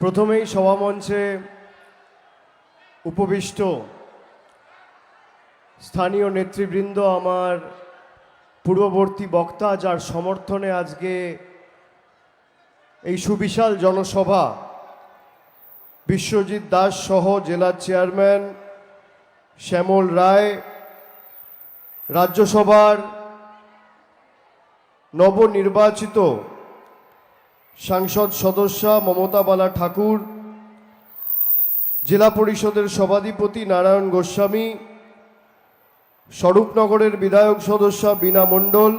প্রথমেই সভামঞ্চে উপবিষ্ট স্থানীয় নেতৃবৃন্দ, আমার পূর্ববর্তী বক্তা যার সমর্থনে আজকে এই সুবিশাল জনসভা, বিশ্বজিৎ দাস সহ জেলার চেয়ারম্যান শ্যামল রায়, রাজ্যসভার নবনির্বাচিত সাংসদ সদস্যা মমতা বালা ঠাকুর, জেলা পরিষদের সভাধিপতি নারায়ণ গোস্বামী, স্বরূপনগরের বিধায়ক সদস্যা বীণা মণ্ডল,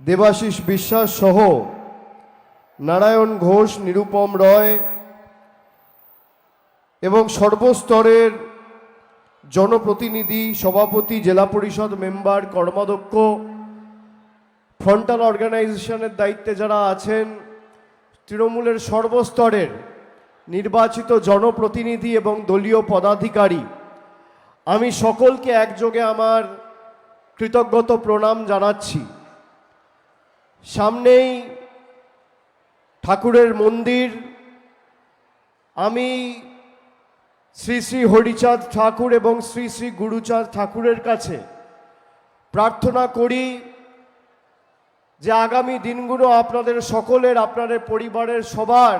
দেবাশিস বিশ্বাস সহ নারায়ণ ঘোষ, নিরুপম রয় এবং সর্বস্তরের জনপ্রতিনিধি, সভাপতি, জেলা পরিষদ মেম্বার, কর্মাধ্যক্ষ ফ্রন্টাল অর্গানাইজেশনের দায়িত্বে যারা আছেন, তৃণমূলের সর্বস্তরের নির্বাচিত জনপ্রতিনিধি এবং দলীয় পদাধিকারী, আমি সকলকে একযোগে আমার কৃতজ্ঞত প্রণাম জানাচ্ছি। সামনেই ঠাকুরের মন্দির। আমি শ্রী শ্রী হরিচাঁদ ঠাকুর এবং শ্রী শ্রী গুরুচাঁদ ঠাকুরের কাছে প্রার্থনা করি যে আগামী দিনগুলো আপনাদের সকলের, আপনাদের পরিবারের সবার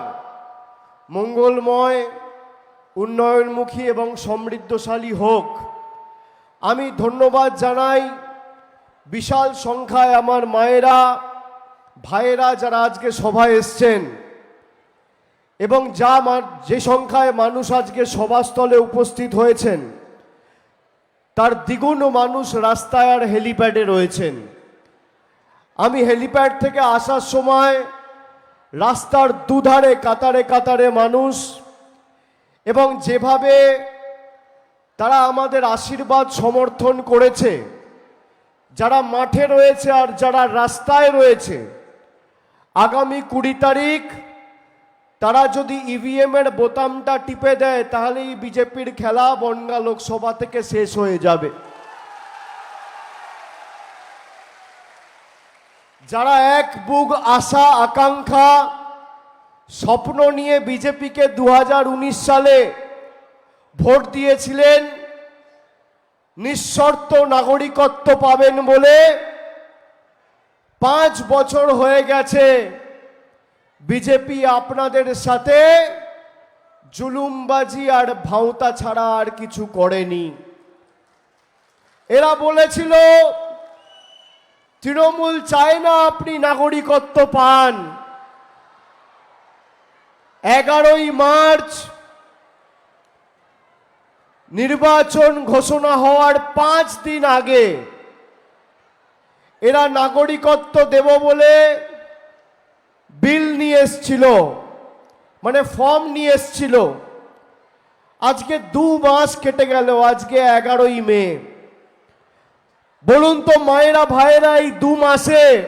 মঙ্গলময়, উন্নয়নমুখী এবং সমৃদ্ধশালী হোক। আমি ধন্যবাদ জানাই বিশাল সংখ্যায় আমার মায়েরা, ভাইয়েরা যারা আজকে সভায় এসছেন এবং যা যে সংখ্যায় মানুষ আজকে সভাস্থলে উপস্থিত হয়েছেন, তার দ্বিগুণ মানুষ রাস্তায় আর হেলিপ্যাডে রয়েছেন। আমি হেলিপ্যাড থেকে আসার সময় রাস্তার দুধারে, কাতারে কাতারে মানুষ এবং যেভাবে তারা আমাদের আশীর্বাদ সমর্থন করেছে, যারা মাঠে রয়েছে আর যারা রাস্তায় রয়েছে, আগামী কুড়ি তারিখ তারা যদি ইভিএম এর বোতামটা টিপে দেয়, তাহলেই বিজেপির খেলা বনগা লোকসভা থেকে শেষ হয়ে যাবে। যারা এক বুক আশা, আকাঙ্ক্ষা, স্বপ্ন নিয়ে বিজেপিকে দু হাজার উনিশ সালে ভোট দিয়েছিলেন, নিঃশর্ত নাগরিকত্ব পাবেন বলে পাঁচ বছর হয়ে গেছে বিজেপি আপনাদের সাথে, জুলুমবাজি আর ভাঁওতা ছাড়া আর কিছু করেনি। এরা বলেছিল তৃণমূল চায় না আপনি নাগরিকত্ব পান। এগারোই মার্চ নির্বাচন ঘোষণা হওয়ার পাঁচ দিন আগে এরা নাগরিকত্ব দেব বলে বিল নিয়ে এসছিল মানে ফর্ম নিয়ে এসছিল। আজকে দু মাস কেটে গেল, আজকে এগারোই মে। বলুন তো মায়েরা, ভাইয়েরা, এই দু মাসে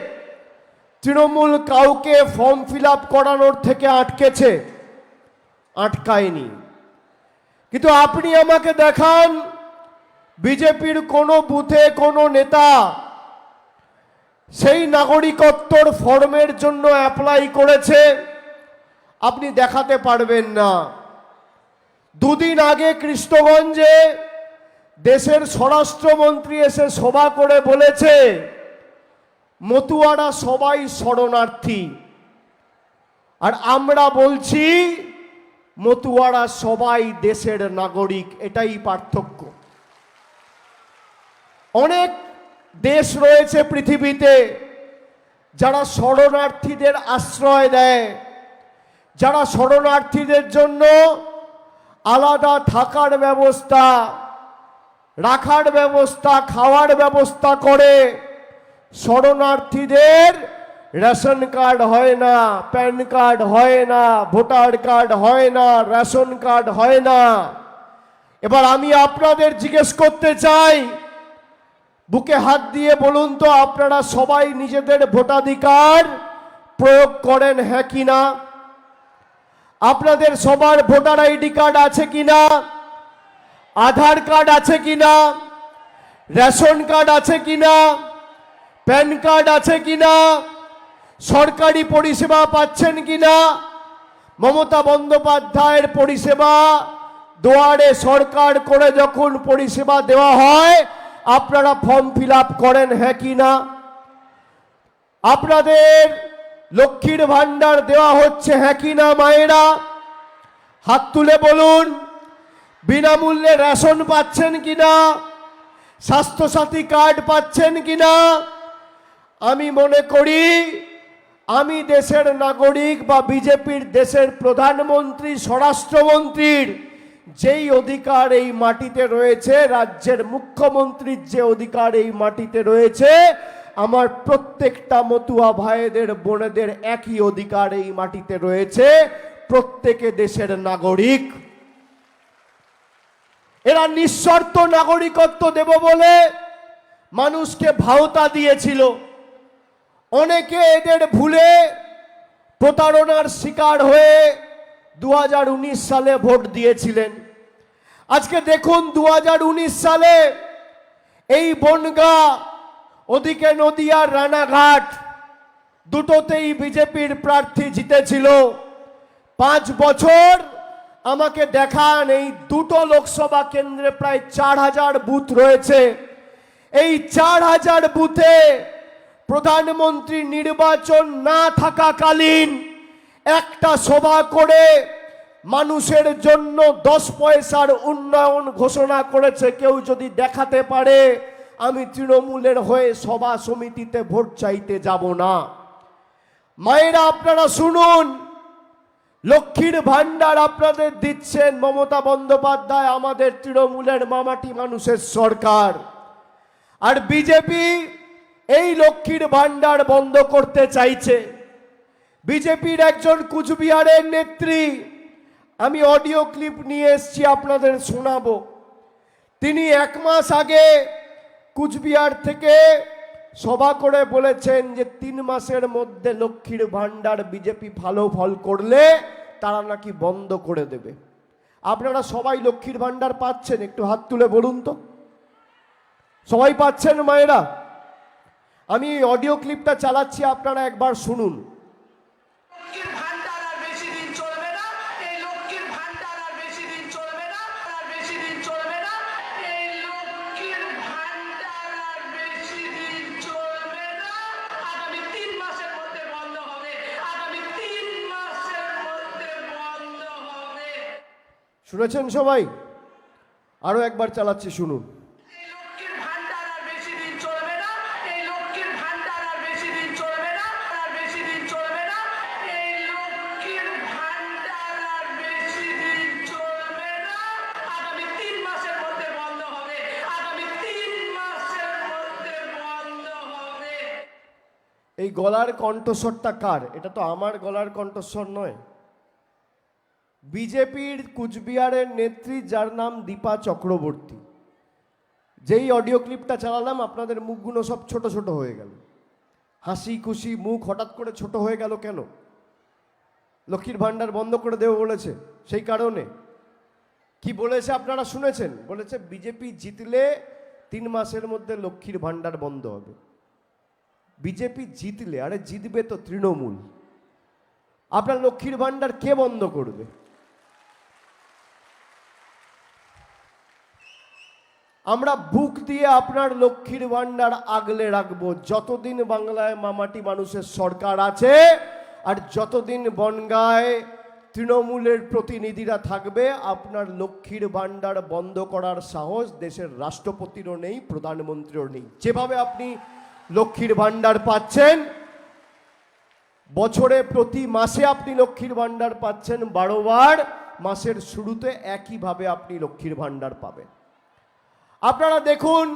তৃণমূল কাউকে ফর্ম ফিল করানোর থেকে আটকেছে? আটকায়নি। কিন্তু আপনি আমাকে দেখান, বিজেপির কোনো বুথে কোনো নেতা সেই নাগরিকত্বর ফর্মের জন্য অ্যাপ্লাই করেছে? আপনি দেখাতে পারবেন না। দুদিন আগে কৃষ্ণগঞ্জে দেশের স্বরাষ্ট্রমন্ত্রী এসে সভা করে বলেছে, মতুয়ারা সবাই শরণার্থী। আর আমরা বলছি, মতুয়ারা সবাই দেশের নাগরিক, এটাই পার্থক্য। অনেক দেশ রয়েছে পৃথিবীতে যারা শরণার্থীদের আশ্রয় দেয়, যারা শরণার্থীদের জন্য আলাদা থাকার ব্যবস্থা রাখার ব্যবস্থা, খাওয়ার ব্যবস্থা করে শরণার্থীদের রেশন কার্ড হয় না, প্যান কার্ড হয় না, ভোটার কার্ড হয় না, রেশন কার্ড হয় না। এবার আমি আপনাদের জিজ্ঞেস করতে চাই, বুকে হাত দিয়ে বলুন তো, আপনারা সবাই নিজেদের ভোটাধিকার প্রয়োগ করেন হ্যাঁ কি না? আপনাদের সবার ভোটার আইডি কার্ড আছে কি না? আধার কার্ড আছে কি না রেশন কার্ড আছে কি না প্যান কার্ড আছে কি না সরকারি পরিষেবা পাচ্ছেন কি না মমতা বন্দ্যোপাধ্যায়ের পরিষেবা দুয়ারে সরকার করে যখন পরিষেবা দেওয়া হয়, আপনারা ফর্ম ফিল করেন হ্যাঁ কি না? আপনাদের লক্ষ্মীর ভাণ্ডার দেওয়া হচ্ছে হ্যাঁ কি না, মায়েরা? হাত তুলে বলুন। বিনামূল্যে রেশন পাচ্ছেন কিনা? স্বাস্থ্যসাথী কার্ড পাচ্ছেন কিনা? আমি মনে করি, আমি দেশের নাগরিক বা বিজেপির দেশের প্রধানমন্ত্রী, স্বরাষ্ট্রমন্ত্রীর যেই অধিকার এই মাটিতে রয়েছে, রাজ্যের মুখ্যমন্ত্রীর যে অধিকার এই মাটিতে রয়েছে, আমার প্রত্যেকটা মতুয়া ভাইদের, বোনেদের একই অধিকার এই মাটিতে রয়েছে। প্রত্যেকে দেশের নাগরিক এরা নিঃশর্ত নাগরিকত্ব দেব বলে মানুষকে ভাওতা দিয়েছিল। অনেকে এদের ভুলে প্রতারণার শিকার হয়ে দু হাজার উনিশ সালে ভোট দিয়েছিলেন। আজকে দেখুন দু হাজার উনিশ সালে এই বনগা, ওদিকে নদিয়ার রানাঘাট দুটোতেই বিজেপির প্রার্থী জিতেছিল। পাঁচ বছর আমাকে দেখান, এই দুটো লোকসভা কেন্দ্রে প্রায় চার হাজার বুথ রয়েছে। এই চার হাজার বুথে প্রধানমন্ত্রী নির্বাচন না থাকাকালীন একটা সভা করে মানুষের জন্য দশ পয়সার উন্নয়ন ঘোষণা করেছে। কেউ যদি দেখাতে পারে, আমি তৃণমূলের হয়ে সভা সমিতিতে ভোট চাইতে যাব না। মায়েরা, আপনারা শুনুন লক্ষ্মীর ভান্ডার আপনাদের দিচ্ছেন মমতা বন্দ্যোপাধ্যায়, আমাদের তৃণমূলের মামাটি মানুষের সরকার। আর বিজেপি এই লক্ষ্মীর ভান্ডার বন্ধ করতে চাইছে। বিজেপির একজন কুচবিহারের নেত্রী, আমি অডিও ক্লিপ নিয়ে এসছি, আপনাদের শোনাবো। তিনি এক মাস আগে কুচবিহার থেকে সভা করে বলেছেন যে তিন মাসের মধ্যে লক্ষ্মীর ভাণ্ডার বিজেপি ভালো ফল করলে তারা নাকি বন্ধ করে দেবে। আপনারা সবাই লক্ষ্মীর ভাণ্ডার পাচ্ছেন, একটু হাত তুলে বলুন তো। সবাই পাচ্ছেন মায়েরা? আমি অডিও ক্লিপটা চালাচ্ছি, আপনারা একবার শুনুন। আগামী সবাই? মাসের একবার চালাচ্ছি শুনুন। এই গলার কণ্ঠস্বরটা কার? এটা তো আমার গলার কণ্ঠস্বর নয়। বিজেপির কুচবিহারের নেত্রী, যার নাম দীপা চক্রবর্তী। যেই অডিও ক্লিপটা চালালাম, আপনাদের মুখগুলো সব ছোট ছোট হয়ে গেল। হাসি খুশি মুখ হঠাৎ করে ছোট হয়ে গেল কেন? লক্ষ্মীর ভাণ্ডার বন্ধ করে দেবে বলেছে, সেই কারণে। কি বলেছে আপনারা শুনেছেন? বলেছে, বিজেপি জিতলে তিন মাসের মধ্যে লক্ষ্মীর ভাণ্ডার বন্ধ হবে। বিজেপি জিতলে, আরে জিতবে তো তৃণমূল। আপনার লক্ষ্মীর ভাণ্ডার কে বন্ধ করবে? আমরা বুক দিয়ে আপনার লক্ষ্মীর ভাণ্ডার আগলে রাখব। যতদিন বাংলায় মামাটি মানুষের সরকার আছে, আর যতদিন বনগায় তৃণমূলের প্রতিনিধিরা থাকবে, আপনার লক্ষ্মীর ভাণ্ডার বন্ধ করার সাহস দেশের রাষ্ট্রপতিরও নেই, প্রধানমন্ত্রীরও নেই। যেভাবে আপনি লক্ষ্মীর ভাণ্ডার পাচ্ছেন, বছরে প্রতি মাসে আপনি লক্ষ্মীর ভাণ্ডার পাচ্ছেন বারোবার মাসের শুরুতে একইভাবে আপনি লক্ষ্মীর ভাণ্ডার পাবেন। আপনারা দেখুন,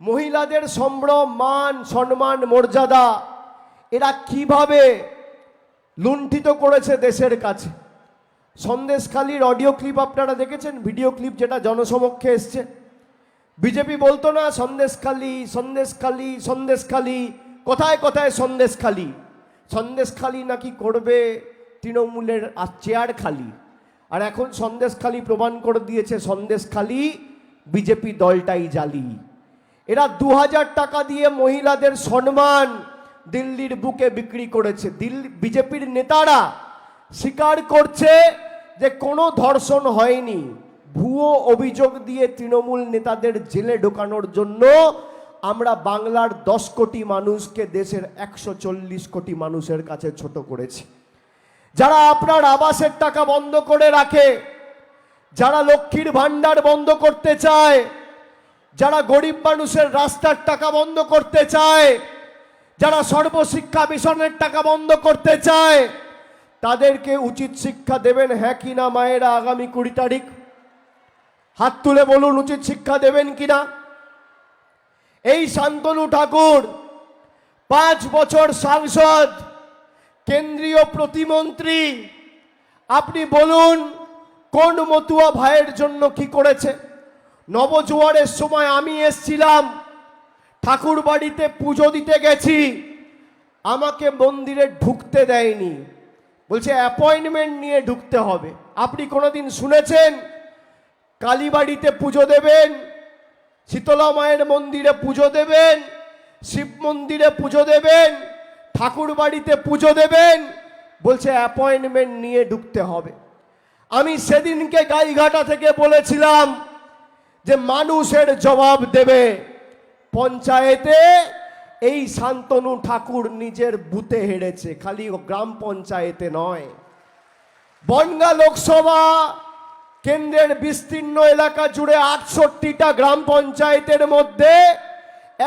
মহিলাদের সম্ভ্রম, মান, সম্মান, মর্যাদা, এরা কীভাবে লুণ্ঠিত করেছে দেশের কাছে। সন্দেশখালির অডিও ক্লিপ আপনারা দেখেছেন, ভিডিও ক্লিপ যেটা জনসমক্ষে এসছে। বিজেপি বলতো না, সন্দেশখালি সন্দেশখালি সন্দেশখালি, কোথায় কোথায় সন্দেশখালি? সন্দেশখালি নাকি করবে তৃণমূলের চেয়ার খালি। আর এখন সন্দেশখালি প্রমাণ করে দিয়েছে, সন্দেশখালি বিজেপি দলটাই জালি। এরা দু হাজার টাকা দিয়ে মহিলাদের সম্মান দিল্লির বুকে বিক্রি করেছে। দিল্লি বিজেপির নেতারা স্বীকার করছে যে কোনো ধর্ষণ হয়নি। ভুয়ো অভিযোগ দিয়ে তৃণমূল নেতাদের জেলে ঢোকানোর জন্য আমরা বাংলার দশ কোটি মানুষকে দেশের একশো চল্লিশ কোটি মানুষের কাছে ছোট করেছি। যারা আপনার আবাসের টাকা বন্ধ করে রাখে যারা লক্ষ্মীর ভাণ্ডার বন্ধ করতে চায়, যারা গরিব মানুষের রাস্তার টাকা বন্ধ করতে চায়, যারা সর্বশিক্ষা মিশনের টাকা বন্ধ করতে চায়, তাদেরকে উচিত শিক্ষা দেবেন হ্যাঁ কি না মায়েরা আগামী কুড়ি তারিখ? হাত তুলে বলুন, উচিত শিক্ষা দেবেন কিনা এই শান্তনু ঠাকুর, পাঁচ বছর সাংসদ, কেন্দ্রীয় প্রতিমন্ত্রী, আপনি বলুন কোন মতুয়া ভাইয়ের জন্য কি করেছে? নবজোয়ারের সময় আমি এসছিলাম, ঠাকুর বাড়িতে পুজো দিতে গেছি, আমাকে মন্দিরে ঢুকতে দেয়নি। বলছে অ্যাপয়েন্টমেন্ট নিয়ে ঢুকতে হবে। আপনি কোনোদিন শুনেছেন? কালীবাড়িতে পুজো দেবেন, শীতলা মায়ের মন্দিরে পুজো দেবেন, শিব মন্দিরে পুজো দেবেন, ঠাকুর বাড়িতে পুজো দেবেন, বলছে অ্যাপয়েন্টমেন্ট নিয়ে ঢুকতে হবে। আমি সেদিনকে গাইঘাটা থেকে বলেছিলাম যে মানুষের জবাব দেবে পঞ্চায়েতে। এই শান্তনু ঠাকুর নিজের বুথে হেরেছে খালি গ্রাম পঞ্চায়েতে নয়। বনগা লোকসভা কেন্দ্রের বিস্তীর্ণ এলাকা জুড়ে আটষট্টিটা গ্রাম পঞ্চায়েতের মধ্যে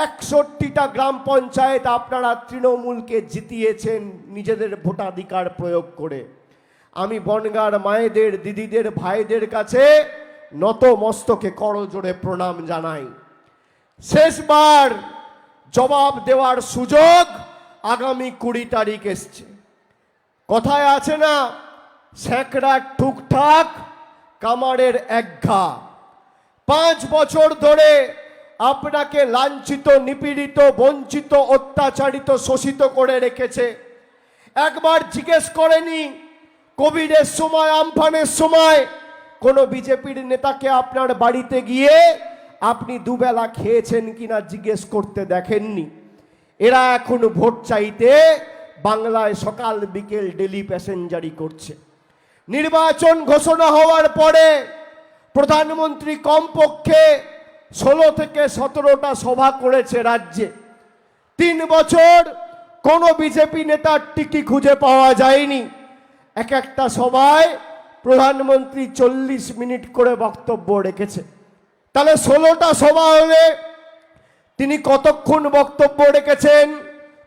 একষট্টিটা গ্রাম পঞ্চায়েত আপনারা তৃণমূলকে জিতিয়েছেন নিজেদের ভোটাধিকার প্রয়োগ করে। আমি বনগার মায়েদের, দিদিদের, ভাইদের কাছে নত মস্তকে করজোড়ে প্রণাম জানাই। শেষবার জবাব দেওয়ার সুযোগ আগামী কুড়ি তারিখ এসছে। কথায় আছে না, স্যাঁকড়া টুকটাক কামারের এক ঘা। পাঁচ বছর ধরে আপনাকে লাঞ্ছিত, নিপীড়িত, বঞ্চিত, অত্যাচারিত, শোষিত করে রেখেছে। একবার জিজ্ঞেস করেনি কোভিডের সময়, আমফানের সময়, কোনো বিজেপির নেতাকে আপনার বাড়িতে গিয়ে আপনি দুবেলা খেয়েছেন কিনা জিজ্ঞেস করতে দেখেননি। এরা এখন ভোট চাইতে বাংলায় সকাল বিকেল ডেলি প্যাসেঞ্জারি করছে। নির্বাচন ঘোষণা হওয়ার পরে প্রধানমন্ত্রী কমপক্ষে ষোলো থেকে সতেরোটা সভা করেছে রাজ্যে। তিন বছর কোনো বিজেপি নেতার টিকি খুঁজে পাওয়া যায়নি। এক একটা সভায় প্রধানমন্ত্রী চল্লিশ মিনিট করে বক্তব্য রেখেছে। তাহলে ষোলোটা সভা হলে তিনি কতক্ষণ বক্তব্য রেখেছেন?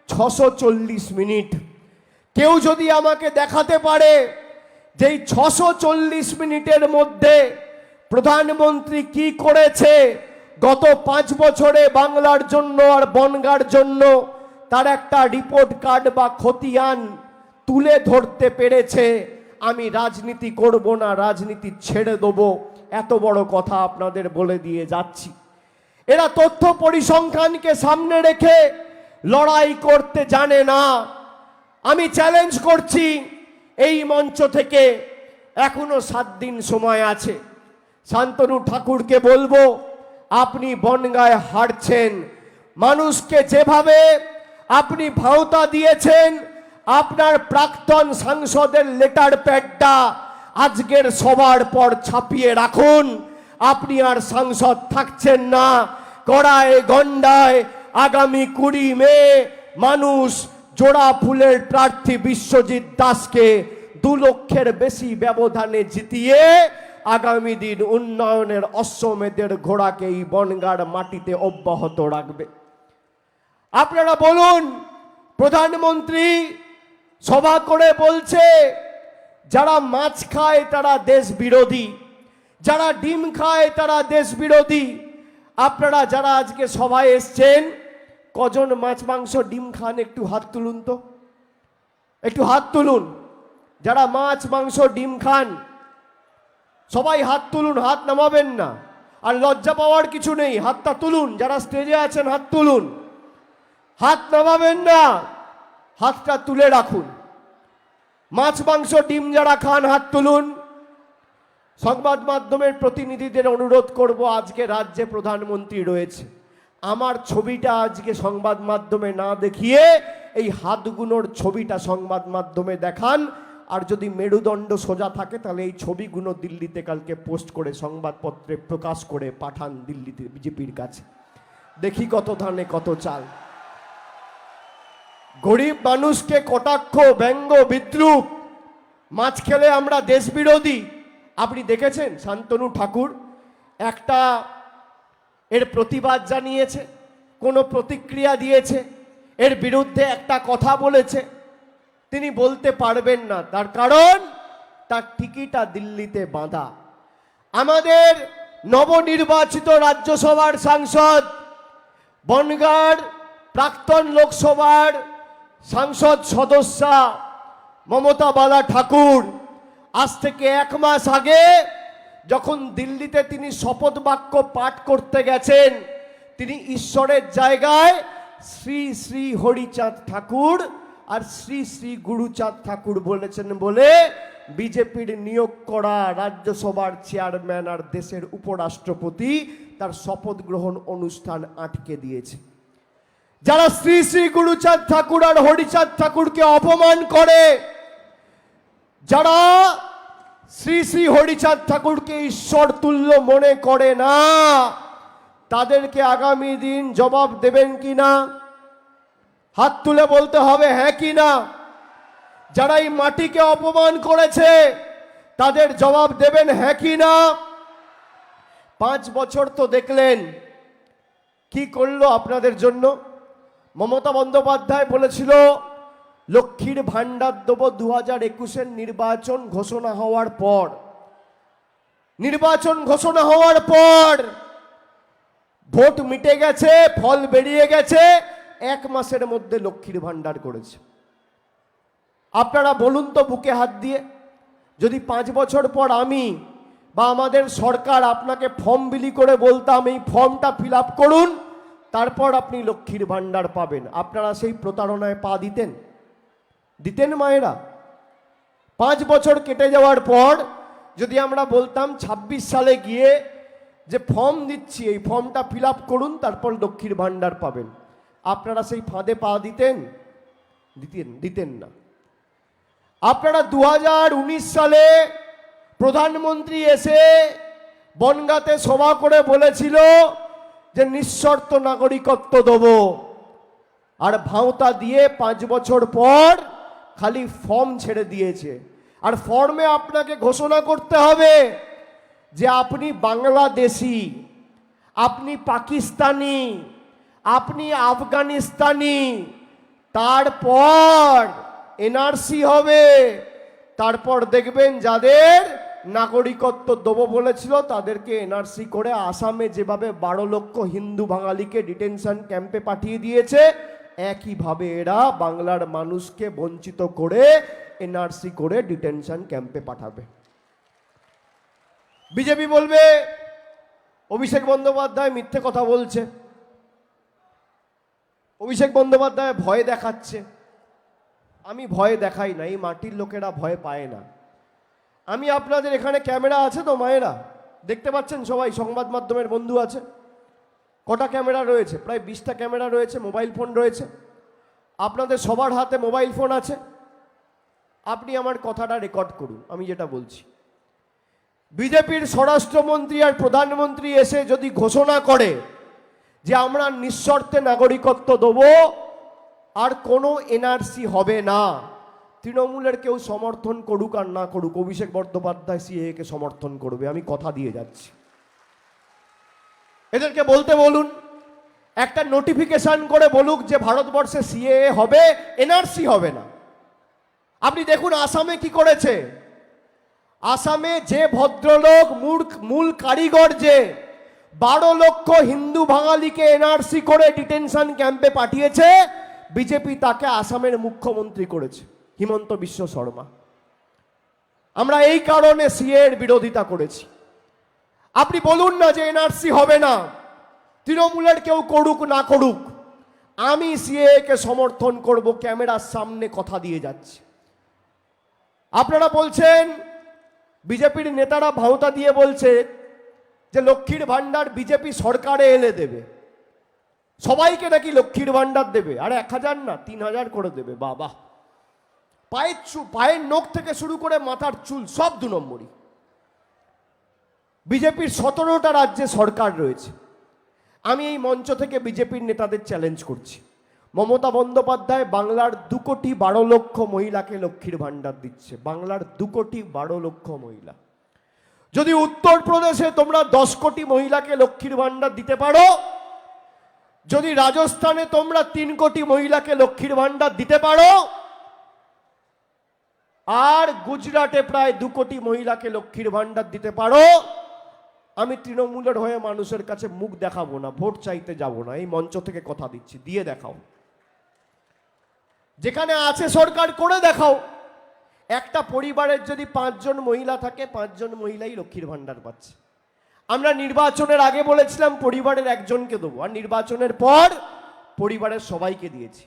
ছশো চল্লিশ মিনিট। কেউ যদি আমাকে দেখাতে পারে যে এই ছশো চল্লিশ মিনিটের মধ্যে প্রধানমন্ত্রী কি করেছে, গত পাঁচ বছরে বাংলার জন্য আর বনগার জন্য তার একটা রিপোর্ট কার্ড বা খতিয়ান তুলে ধরতে পেরেছে। আমি রাজনীতি করব না, রাজনীতি ছেড়ে দেবো। এত বড় কথা আপনাদের বলে দিয়ে যাচ্ছি। এরা তথ্য পরিসংখ্যানকে সামনে রেখে লড়াই করতে জানে না। আমি চ্যালেঞ্জ করছি এই মঞ্চ থেকে। এখনও সাত দিন সময় আছে। শান্তনু ঠাকুরকে বলব, আপনি বনগায় হারছেন মানুষকে যেভাবে আপনি ভাওতা দিয়েছেন আপনার প্রাক্তন সাংসদের লেটার প্যাডটা আজকের সবার পর ছাপিয়ে রাখুন। আপনি আর সাংসদ থাকছেন না। কড়ায় গন্ডায় আগামী কুড়ি মে মানুষ জোড়া ফুলের প্রার্থী বিশ্বজিৎ দাসকে দু লক্ষের বেশি ব্যবধানে জিতিয়ে আগামী দিন উন্নয়নের অশ্বমেধের ঘোড়াকে এই বনগার মাটিতে অব্যাহত রাখবে। আপনারা বলুন, প্রধানমন্ত্রী সভা করে বলছে, যারা মাছ খায় তারা দেশ বিরোধী, যারা ডিম খায় তারা দেশ বিরোধী। আপনারা যারা আজকে সভায় এসছেন, কজন মাছ, মাংস, ডিম খান একটু হাত তুলুন তো। একটু হাত তুলুন। যারা মাছ, মাংস, ডিম খান, সবাই হাত তুলুন, হাত নামাবেন না। আর লজ্জা পাওয়ার কিছু নেই, হাতটা তুলুন। যারা স্টেজে আছেন, হাত তুলুন। হাত নামাবেন না। হাতটা তুলে রাখুন। মাছ, মাংস, ডিম যারা খান, হাত তুলুন। সংবাদ মাধ্যমের প্রতিনিধিদের অনুরোধ করব, আজকে রাজ্যে প্রধানমন্ত্রী রয়েছে। আমার ছবিটা আজকে সংবাদ মাধ্যমে না দেখিয়ে এই হাতগুলোর ছবিটা সংবাদ মাধ্যমে দেখান। আর যদি মেরুদণ্ড সোজা থাকে, তাহলে এই ছবিগুলো দিল্লিতে কালকে পোস্ট করে সংবাদপত্রে প্রকাশ করে পাঠান দিল্লিতে বিজেপির কাছে। দেখি কত ধানে কত চাল। গরিব মানুষকে কটাক্ষ, ব্যঙ্গ, বিদ্রুপ। মাছ খেলে আমরা দেশ বিরোধী আপনি দেখেছেন শান্তনু ঠাকুর? একটা এর প্রতিবাদ জানিয়েছে, কোনো প্রতিক্রিয়া দিয়েছে, এর বিরুদ্ধে একটা কথা বলেছে। তিনি বলতে পারবেন না, তার কারণ তার টিকিটা দিল্লিতে বাঁধা। আমাদের নবনির্বাচিত রাজ্যসভার সাংসদ, বনগাঁর প্রাক্তন লোকসভার সাংসদ সদস্যা মমতা বালা ঠাকুর, আজ থেকে এক মাস আগে যখন দিল্লিতে তিনি শপথ বাক্য পাঠ করতে গেছেন, তিনি ঈশ্বরের জায়গায় শ্রী শ্রী হরিচাঁদ ঠাকুর আর শ্রী শ্রী গুরুচাঁদ ঠাকুর বলেছেন বলে বিজেপির নিয়োগ করা রাজ্যসভার চেয়ারম্যান আর দেশের উপরাষ্ট্রপতি তার শপথ গ্রহণ অনুষ্ঠান আটকে দিয়েছে। যারা শ্রী শ্রী গুরুচাঁদ ঠাকুর আর হরিচাঁদ ঠাকুরকে অপমান করে, যারা শ্রী শ্রী হরিচাঁদ ঠাকুরকে ঈশ্বর তুল্য মনে করে না, তাদেরকে আগামী দিন জবাব দেবেন কি না? হাত তুলে বলতে হবে হ্যাঁ কি না? যারা এই মাটিকে অপমান করেছে, তাদের জবাব দেবেন হ্যাঁ কি না? পাঁচ বছর তো দেখলেন, কি করল আপনাদের জন্য? মমতা বন্দ্যোপাধ্যায় বলেছিল, লক্ষ্মীর ভাণ্ডার দেবো দু হাজার একুশের নির্বাচন ঘোষণা হওয়ার পর। নির্বাচন ঘোষণা হওয়ার পর ভোট মিটে গেছে, ফল বেরিয়ে গেছে, এক মাসের মধ্যে লক্ষ্মীর ভাণ্ডার করেছে। আপনারা বলুন তো বুকে হাত দিয়ে, যদি পাঁচ বছর পর আমি বা আমাদের সরকার আপনাকে ফর্ম বিলি করে বলতাম, এই ফর্মটা ফিল করুন। তারপর আপনি লক্ষ্মীর ভাণ্ডার পাবেন। আপনারা সেই প্রতারণায় পা দিতেন। দিতেন মায়েরা। পাঁচ বছর কেটে যাওয়ার পর যদি আমরা বলতাম ২৬ সালে গিয়ে যে ফর্ম দিচ্ছি, এই ফর্মটা ফিল করুন, তারপর লক্ষ্মীর ভাণ্ডার পাবেন। আপনারা সেই ফাঁদে পা দিতেন। দিতেন দিতেন না। আপনারা দু হাজার উনিশ সালে প্রধানমন্ত্রী এসে বনগাতে সভা করে বলেছিল যে নিঃশর্ত নাগরিকত্ব দেব। আর ভাঁওতা দিয়ে পাঁচ বছর পর খালি ফর্ম ছেড়ে দিয়েছে। আর ফর্মে আপনাকে ঘোষণা করতে হবে যে আপনি বাংলাদেশি, আপনি পাকিস্তানি, আপনি আফগানিস্তানি, তারপর এনআরসি হবে, তারপর দেখবেন যাদের নাগরিকত্ব দেবো বলেছিল, তাদেরকে এনআরসি করে আসামে যেভাবে বারো লক্ষ হিন্দু বাঙালিকে ডিটেনশন ক্যাম্পে পাঠিয়ে দিয়েছে, একইভাবে এরা বাংলার মানুষকে বঞ্চিত করে এনআরসি করে ডিটেনশন ক্যাম্পে পাঠাবে। বিজেপি বলবে, অভিষেক বন্দ্যোপাধ্যায় মিথ্যে কথা বলছে। অভিষেক বন্দ্যোপাধ্যায় ভয় দেখাচ্ছে। আমি ভয় দেখাই না, এই মাটির লোকেরা ভয় পায় না। আমি আপনাদের এখানে ক্যামেরা আছে তো মায়েরা? দেখতে পাচ্ছেন সবাই? সংবাদ মাধ্যমের বন্ধু আছে। কটা ক্যামেরা রয়েছে? প্রায় বিশটা ক্যামেরা রয়েছে, মোবাইল ফোন রয়েছে। আপনাদের সবার হাতে মোবাইল ফোন আছে। আপনি আমার কথাটা রেকর্ড করুন, আমি যেটা বলছি। বিজেপির স্বরাষ্ট্রমন্ত্রী আর প্রধানমন্ত্রী এসে যদি ঘোষণা করে যে আমরা নিঃশর্তে নাগরিকত্ব দেবো, আর কোনো এনআরসি হবে না। তৃণমূলের কেউ সমর্থন করুক আর না করুক, অভিষেক বন্দ্যোপাধ্যায় সিএকে সমর্থন করবে, আমি কথা দিয়ে যাচ্ছি। এদেরকে বলতে বলুন, একটা নোটিফিকেশন করে বলুক যে ভারতবর্ষে সিএ হবে, এনআরসি হবে না। আপনি দেখুন আসামে কি করেছে। আসামে যে ভদ্রলোক মূল মূল কারিগর যে বারো লক্ষ হিন্দু বাঙালিকে এনআরসি করে ডিটেনশন ক্যাম্পে পাঠিয়েছে, বিজেপি তাকে আসামের মুখ্যমন্ত্রী করেছে। হিমন্ত বিশ্ব শর্মা। আমরা এই কারণে সিএ এর বিরোধিতা করেছি। আপনি বলুন না যে এনআরসি হবে না। তৃণমূলের কেউ করুক না করুক, আমি সিএ কে সমর্থন করব, ক্যামেরার সামনে কথা দিয়ে যাচ্ছি। আপনারা বলছেন, বিজেপির নেতারা ভাওতা দিয়ে বলছে যে লক্ষ্মীর ভাণ্ডার বিজেপি সরকারে এলে দেবে। সবাইকে নাকি লক্ষ্মীর ভাণ্ডার দেবে? আর এক হাজার না, তিন হাজার করে দেবে, বাবা। পায়ের চু পায়ের নখ থেকে শুরু করে মাথার চুল, সব দু নম্বরই। বিজেপির সতেরোটা রাজ্যে সরকার রয়েছে। আমি এই মঞ্চ থেকে বিজেপির নেতাদের চ্যালেঞ্জ করছি। মমতা বন্দ্যোপাধ্যায় বাংলার দু কোটি বারো লক্ষ মহিলাকে লক্ষ্মীর ভাণ্ডার দিচ্ছে। বাংলার দু কোটি বারো লক্ষ মহিলা। যদি উত্তরপ্রদেশে তোমরা দশ কোটি মহিলাকে লক্ষ্মীর ভাণ্ডার দিতে পারো, যদি রাজস্থানে তোমরা তিন কোটি মহিলাকে লক্ষ্মীর ভাণ্ডার দিতে পারো আর গুজরাটে প্রায় দু কোটি মহিলাকে লক্ষ্মীর ভাণ্ডার দিতে পারো। আমি তৃণমূলের হয়ে মানুষের কাছে মুখ দেখাবো না, ভোট চাইতে যাব না, এই মঞ্চ থেকে কথা দিচ্ছি, দিয়ে দেখাও। যেখানে আছে সরকার, করে দেখাও। একটা পরিবারের যদি পাঁচজন মহিলা থাকে, পাঁচজন মহিলাই লক্ষ্মীর ভাণ্ডার পাচ্ছে। আমরা নির্বাচনের আগে বলেছিলাম, পরিবারের একজনকে দেবো, আর নির্বাচনের পর পরিবারের সবাইকে দিয়েছি।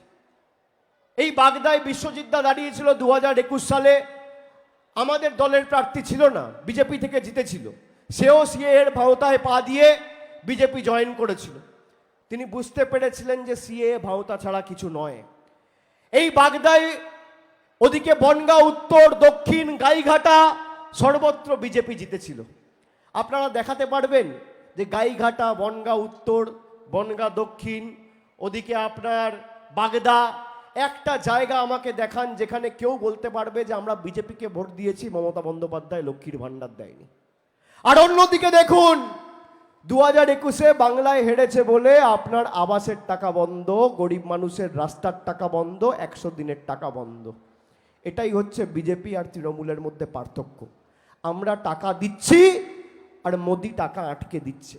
এই বাগদায় বিশ্বজিৎদা দাঁড়িয়েছিল দু হাজার একুশ সালে। আমাদের দলের প্রার্থী ছিল না, বিজেপি থেকে জিতেছিল। সেও সিএ এর ভাওতায় পা দিয়ে বিজেপি জয়েন করেছিল। তিনি বুঝতে পেরেছিলেন যে সিএ ভাওতা ছাড়া কিছু নয়। এই বাগদায় ওদিকে বনগা, উত্তর, দক্ষিণ, গাইঘাটা সর্বত্র বিজেপি জিতেছিল। আপনারা দেখাতে পারবেন যে গাইঘাটা, বনগা, উত্তর, বনগা, দক্ষিণ, ওদিকে আপনার বাগদা একটা জায়গা আমাকে দেখান যেখানে কেউ বলতে পারবে যে আমরা বিজেপিকে ভোট দিয়েছি, মমতা বন্দ্যোপাধ্যায়, লক্ষ্মীর ভাণ্ডার দেয়নি। আর অন্যদিকে দেখুন দু হাজার একুশে বাংলায় হেরেছে বলে আপনার আবাসের টাকা বন্ধ, গরিব মানুষের রাস্তার টাকা বন্ধ, একশো দিনের টাকা বন্ধ। এটাই হচ্ছে বিজেপি আর তৃণমূলের মধ্যে পার্থক্য। আমরা টাকা দিচ্ছি আর মোদি টাকা আটকে দিচ্ছে।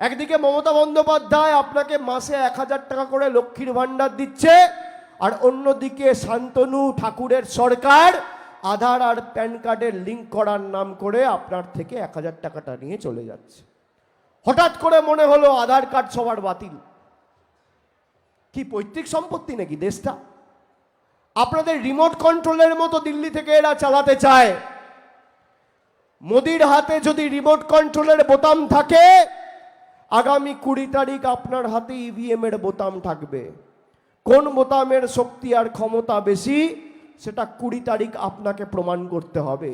একদিকে মমতা বন্দ্যোপাধ্যায় আপনাকে মাসে এক হাজার টাকা করে লক্ষ্মীর ভাণ্ডার দিচ্ছে আর অন্যদিকে শান্তনু ঠাকুরের সরকার, আধার আর প্যান কার্ডের লিঙ্ক করার নাম করে আপনার থেকে এক হাজার টাকাটা নিয়ে চলে যাচ্ছে। হঠাৎ করে মনে হলো আধার কার্ড সবার বাতিল। কি পৈতৃক সম্পত্তি নাকি দেশটা? আপনাদের রিমোট কন্ট্রোলের মতো দিল্লি থেকে এরা চালাতে চায়। মোদির হাতে যদি রিমোট কন্ট্রোলের বোতাম থাকে, আগামী কুড়ি তারিখ আপনার হাতে ইভিএম এর বোতাম থাকবে। কোন বোতামের শক্তি আর ক্ষমতা বেশি, সেটা কুড়ি তারিখ আপনাকে প্রমাণ করতে হবে।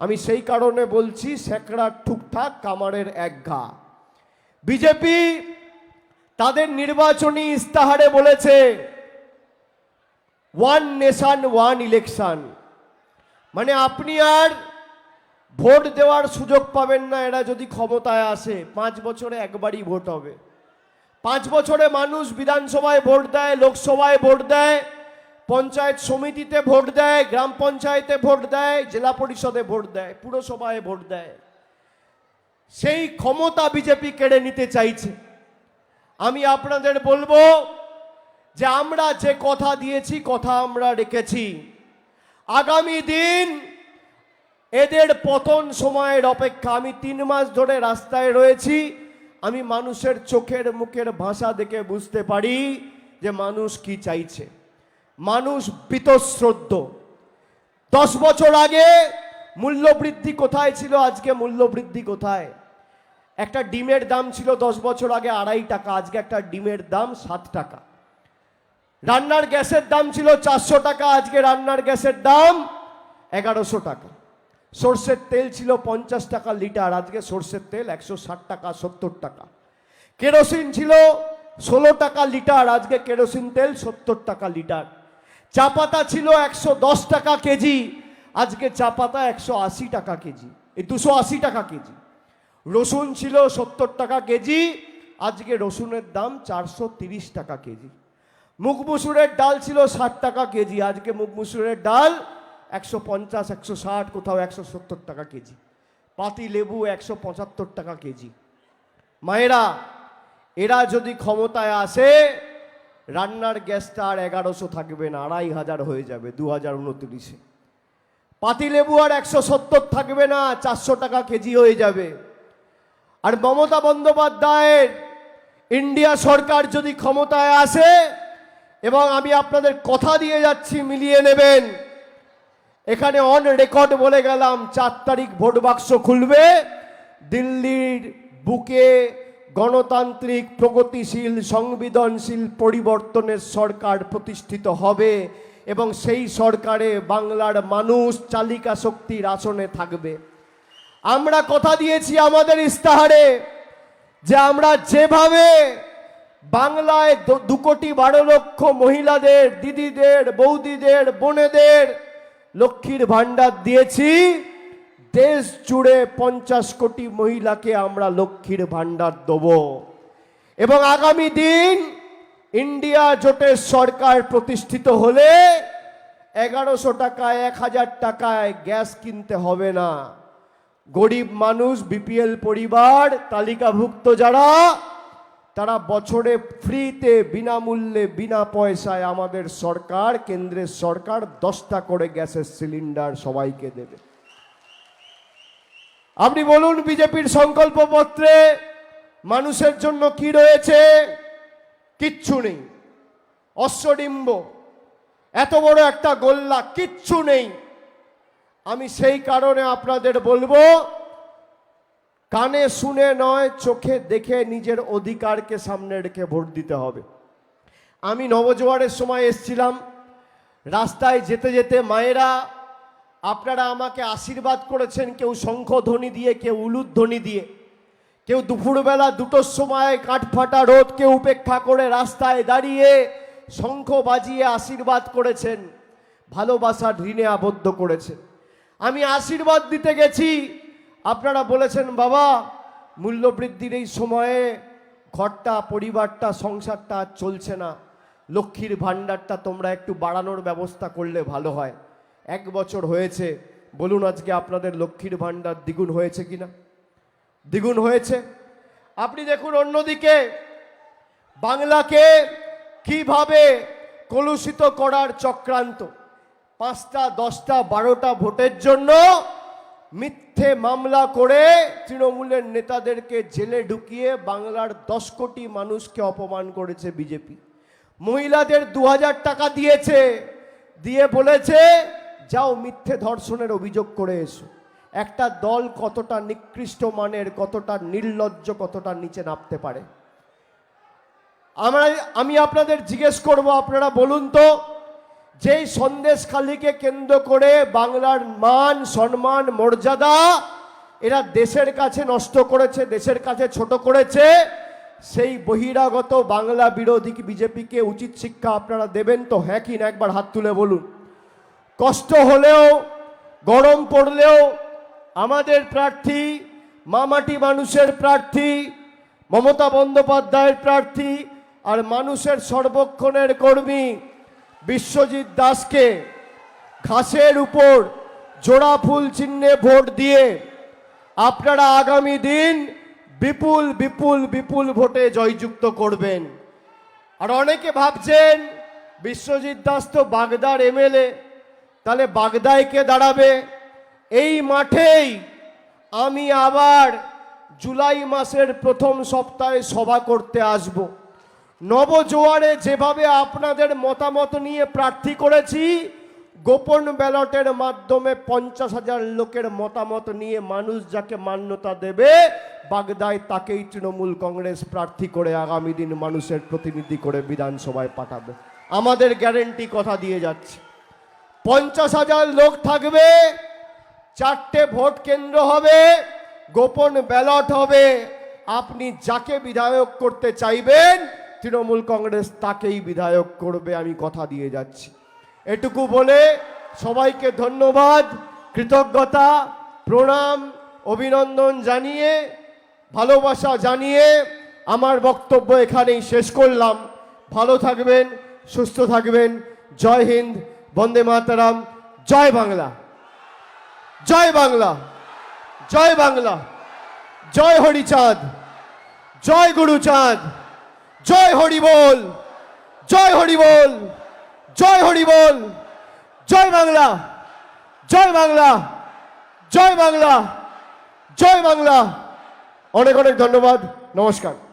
আমি সেই কারণে বলছি স্যাকড়ার ঠুকঠাক, কামারের এক ঘা। বিজেপি তাদের নির্বাচনী ইস্তাহারে বলেছে ওয়ান নেশান ওয়ান ইলেকশন মানে আপনি আর ভোট দেওয়ার সুযোগ পাবেন না, এরা যদি ক্ষমতায় আসে, পাঁচ বছরে একবারই ভোট হবে। পাঁচ বছরে মানুষ বিধানসভায় ভোট দেয়, লোকসভায় ভোট দেয়, পঞ্চায়েত সমিতিতে ভোট দেয়, গ্রাম পঞ্চায়েতে ভোট দেয়, জেলা পরিষদে ভোট দেয়, পুরসভায় ভোট দেয়। সেই ক্ষমতা বিজেপি কেড়ে নিতে চাইছে। আমি আপনাদের বলব যে আমরা যে কথা দিয়েছি, কথা আমরা রেখেছি। আগামী দিন এদের পতন সময়ের অপেক্ষা। আমি তিন মাস ধরে রাস্তায় রয়েছি। আমি মানুষের চোখের মুখের ভাষা দেখে বুঝতে পারি যে মানুষ কি চাইছে। মানুষ বীতশ্রদ্ধ। দশ বছর আগে মূল্যবৃদ্ধি কোথায় ছিল? আজকে মূল্যবৃদ্ধি কোথায়? একটা ডিমের দাম ছিল দশ বছর আগে আড়াই টাকা, আজকে একটা ডিমের দাম সাত টাকা। রান্নার গ্যাসের দাম ছিল চারশো টাকা, আজকে রান্নার গ্যাসের দাম এগারোশো টাকা। সর্ষের তেল ছিল পঞ্চাশ টাকা লিটার, আজকে সর্ষের তেল একশো ষাট টাকা, সত্তর টাকা। কেরোসিন ছিল ষোলো টাকা লিটার, আজকে কেরোসিন তেল সত্তর টাকা লিটার। চা পাতা ছিল একশো দশ টাকা কেজি, আজকে চা পাতা একশো আশি টাকা কেজি, এই দুশো আশি টাকা কেজি। রসুন ছিল সত্তর টাকা কেজি, আজকে রসুনের দাম চারশো তিরিশ টাকা কেজি। মুগ মুসুরের ডাল ছিল ষাট টাকা কেজি, আজকে মুগ মুসুরের ডাল একশো পঞ্চাশ, একশো ষাট, কোথাও একশো সত্তর টাকা কেজি। পাতি লেবু একশো পঁচাত্তর টাকা কেজি। মায়েরা, এরা যদি ক্ষমতায় আসে, রান্নার গ্যাসটা আর এগারোশো থাকবে না, আড়াই হাজার হয়ে যাবে দু হাজার উনত্রিশে। পাতি লেবু আর একশো সত্তর থাকবে না, চারশো টাকা কেজি হয়ে যাবে। আর মমতা বন্দ্যোপাধ্যায়ের ইন্ডিয়া সরকার যদি ক্ষমতায় আসে, এবং আমি আপনাদের কথা দিয়ে যাচ্ছি, মিলিয়ে নেবেন এখানে অন রেকর্ড বলে গেলাম, চার তারিখ ভোট বাক্স খুলবে। দিল্লির বুকে গণতান্ত্রিক, প্রগতিশীল সংবেদনশীল পরিবর্তনের সরকার প্রতিষ্ঠিত হবে এবং সেই সরকারে বাংলার মানুষ চালিকা শক্তির আসনে থাকবে। আমরা কথা দিয়েছি আমাদের ইস্তাহারে যে আমরা যেভাবে বাংলায় দু কোটি বারো লক্ষ মহিলাদের, দিদিদের, বৌদিদের, বোনেদের লক্ষ্মীর ভাণ্ডার দিয়েছি। দেশ জুড়ে পঞ্চাশ কোটি মহিলাকে আমরা লক্ষ্মীর ভাণ্ডার দেব। এবং আগামী দিন ইন্ডিয়া জোটের সরকার প্রতিষ্ঠিত হলে এগারোশো টাকায়, এক হাজার টাকায় গ্যাস কিনতে হবে না। গরিব মানুষ, বিপিএল পরিবার, তালিকাভুক্ত যারা তারা বছরে ফ্রিতে বিনামূল্যে, বিনা পয়সায় আমাদের সরকার, কেন্দ্রের সরকার দশটা করে গ্যাসের সিলিন্ডার সবাইকে দেবে। আপনি বলুন, বিজেপির সংকল্পপত্রে মানুষের জন্য কি রয়েছে? কিচ্ছু নেই। অশ্বডিম্ব, এত বড় একটা গোল্লা কিচ্ছু নেই। আমি সেই কারণে আপনাদের বলব কানে শুনে নয়, চোখে দেখে নিজের অধিকারকে সামনে রেখে ভোট দিতে হবে। আমি নবজোয়ারের সময় এসছিলাম। রাস্তায় যেতে যেতে মায়েরা, আপনারা আমাকে আশীর্বাদ করেছেন কেউ শঙ্খধ্বনি দিয়ে, কেউ উলুধ্বনি দিয়ে। কেউ দুপুরবেলা দুটোর সময় কাঠফাটা রোদকে উপেক্ষা করে রাস্তায় দাঁড়িয়ে শঙ্খ বাজিয়ে আশীর্বাদ করেছেন, ভালোবাসার ঋণে আবদ্ধ করেছেন। আমি আশীর্বাদ দিতে গেছি। আপনারা বলেছেন, বাবা, মূল্যবৃদ্ধির এই সময়ে ঘরটা, পরিবারটা, সংসারটা চলছে না। লক্ষ্মীর ভাণ্ডারটা তোমরা একটু বাড়ানোর ব্যবস্থা করলে ভালো হয়। এক বছর হয়েছে, বলুন আজকে আপনাদের লক্ষ্মীর ভাণ্ডার দ্বিগুণ হয়েছে কিনা? দ্বিগুণ হয়েছে। আপনি দেখুন, অন্যদিকে বাংলাকে কীভাবে কলুষিত করার চক্রান্ত, পাঁচটা, দশটা, বারোটা ভোটের জন্য মিথ্যে মামলা করে তৃণমূলের নেতাদেরকে জেলে ঢুকিয়ে বাংলার দশ কোটি মানুষকে অপমান করেছে বিজেপি। মহিলাদের দু হাজার টাকা দিয়েছে, দিয়ে বলেছে, যাও মিথ্যে ধর্ষণের অভিযোগ করে এসো। একটা দল কতটা নিকৃষ্ট মানের, কতটা নির্লজ্জ, কতটা নিচে নামতে পারে? আমরা, আমি আপনাদের জিজ্ঞেস করব, আপনারা বলুন তো যেই সন্দেশখালীকে কেন্দ্র করে বাংলার মান, সম্মান, মর্যাদা এরা দেশের কাছে নষ্ট করেছে, দেশের কাছে ছোট করেছে, সেই বহিরাগত বাংলা বিরোধী বিজেপিকে উচিত শিক্ষা আপনারা দেবেন তো? হ্যাঁ কি না? একবার হাত তুলে বলুন। কষ্ট হলেও, গরম পড়লেও, আমাদের প্রার্থী, মামাটি মানুষের প্রার্থী, মমতা বন্দ্যোপাধ্যায়ের প্রার্থী আর মানুষের সর্বক্ষণের কর্মী বিশ্বজিৎ দাসকে ঘাসের উপর জোড়া ফুল চিহ্নে ভোট দিয়ে আপনারা আগামী দিন বিপুল বিপুল বিপুল ভোটে জয়যুক্ত করবেন। আর অনেকে ভাবছেন, বিশ্বজিৎ দাস তো বাগদার এমএলএ, তাহলে বাগদায় কে দাঁড়াবে? এই মাঠেই আমি আবার জুলাই মাসের প্রথম সপ্তাহে সভা করতে আসব। নবজোয়ারে যেভাবে আপনাদের মতামত নিয়ে প্রার্থী করেছি, গোপন ব্যালটের মাধ্যমে পঞ্চাশ হাজার লোকের মতামত নিয়ে মানুষ যাকে মান্যতা দেবে, বাগদায় তাকেই তৃণমূল কংগ্রেস প্রার্থী করে আগামী দিন মানুষের প্রতিনিধি করে বিধানসভায় পাঠাবে। আমাদের গ্যারেন্টি কথা দিয়ে যাচ্ছে। পঞ্চাশ হাজার লোক থাকবে, চারটে ভোট কেন্দ্র হবে, গোপন ব্যালট হবে। আপনি যাকে বিধায়ক করতে চাইবেন তৃণমূল কংগ্রেস তাকেই বিধায়ক করবে, আমি কথা দিয়ে যাচ্ছি। এটুকু বলে সবাইকে ধন্যবাদ, কৃতজ্ঞতা, প্রণাম, অভিনন্দন জানিয়ে, ভালোবাসা জানিয়ে আমার বক্তব্য এখানেই শেষ করলাম। ভালো থাকবেন, সুস্থ থাকবেন। জয় হিন্দ, বন্দে মাতারাম। জয় বাংলা। জয় বাংলা। জয় বাংলা। জয় হরিচাঁদ। জয় গুরুচাঁদ। জয় হরি বল, জয় হরি বল, জয় হরি বল, জয় বাংলা জয় বাংলা জয় বাংলা জয় বাংলা। অনেক অনেক ধন্যবাদ, নমস্কার।